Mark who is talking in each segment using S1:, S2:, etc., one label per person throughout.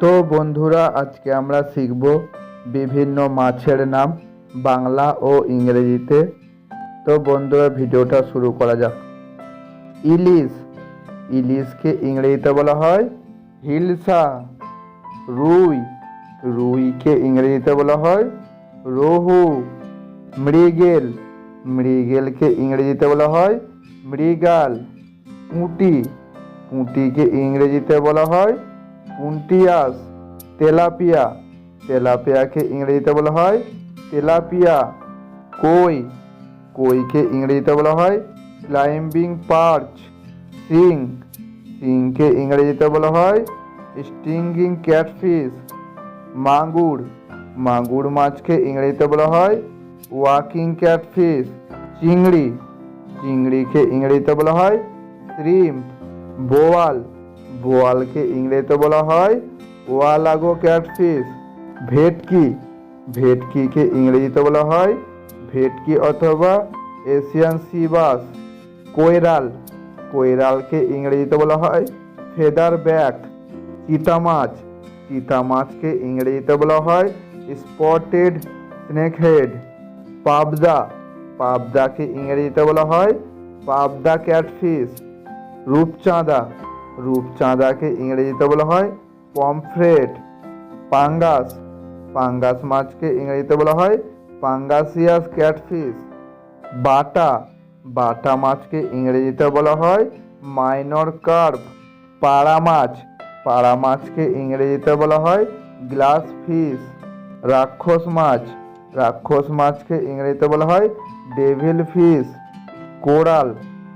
S1: তো বন্ধুরা, আজকে আমরা শিখব বিভিন্ন মাছের নাম বাংলা ও ইংরেজিতে। তো বন্ধুরা, ভিডিওটা শুরু করা যাক। ইলিশ। ইলিশকে ইংরেজিতে বলা হয় হিলসা। রুই। রুইকে ইংরেজিতে বলা হয় রোহু। মৃগেল। মৃগেলকে ইংরেজিতে বলা হয় মৃগাল। পুঁটি। পুঁটিকে ইংরেজিতে বলা হয় পুন্টিয়াস তেলাপিয়া, তেলাপিয়াকে ইংরেজিতে বলা হয় তেলাপিয়া, কই, কইকে ইংরেজিতে বলা হয় ক্লাইম্বিং পার্চ, সিং, সিংকে ইংরেজিতে বলা হয় স্টিঙ্গিং ক্যাটফিশ, মাগুর মাগুর মাছকে ইংরেজিতে বলা হয় ওয়াকিং ক্যাটফিশ, চিংড়ি, চিংড়িকে ইংরেজিতে বলা হয় শ্রিম্প, বোয়াল বোয়ালকে ইংরেজিতে বলা হয় ওয়ালাগো ক্যাটফিশ ভেটকি। ভেটকিকে ইংরেজিতে বলা হয় ভেটকি অথবা এশিয়ান সিবাস কৈরাল কৈরালকে ইংরেজিতে বলা হয় ফেদার ব্যাক চিতা মাছ চিতা মাছকে ইংরেজিতে বলা হয় স্পটেড স্নেক হেড পাবদা। পাবদাকে ইংরেজিতে বলা হয় পাবদা ক্যাটফিশ রূপচাঁদা। রূপচাঁদাকে ইংরেজিতে বলা হয় পমফ্রেট, পাঙ্গাস। পাঙ্গাস মাছকে ইংরেজিতে বলা হয় পাঙ্গাসিয়াস ক্যাটফিশ। বাটা বাটা মাছকে ইংরেজিতে বলা হয় মাইনর কার্ভ পাড়া মাছ, পাড়া মাছকে ইংরেজিতে বলা হয় গ্লাস ফিশ। রাক্ষস মাছ, রাক্ষস মাছকে ইংরেজিতে বলা হয় ডেভিল ফিশ। কোরাল,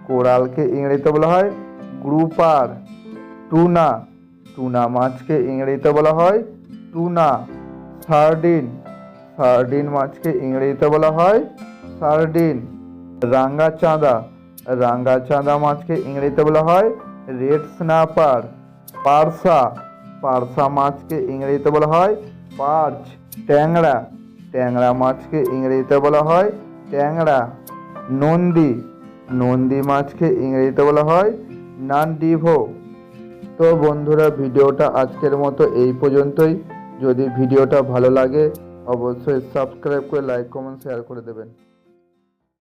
S1: কোরালকে ইংরেজিতে বলা হয় গ্রুপার। টুনা টুনা মাছকে ইংরেজিতে বলা হয় টুনা। সার্ডিন সার্ডিন মাছকে ইংরেজিতে বলা হয় সার্ডিন। রাঙ্গা চাঁদা রাঙ্গা চাঁদা মাছকে ইংরেজিতে বলা হয় রেড স্ন্যাপার। পারসা পারসা মাছকে ইংরেজিতে বলা হয় পার্চ। ট্যাংরা ট্যাংরা মাছকে ইংরেজিতে বলা হয় ট্যাংরা। নন্দী নন্দী মাছকে ইংরেজিতে বলা হয় নানডিভো তো বন্ধুরা, ভিডিওটা আজকের মতো এই পর্যন্তই। যদি ভিডিওটা ভালো লাগে, অবশ্যই সাবস্ক্রাইব করে লাইক কমেন্ট শেয়ার করে দেবেন।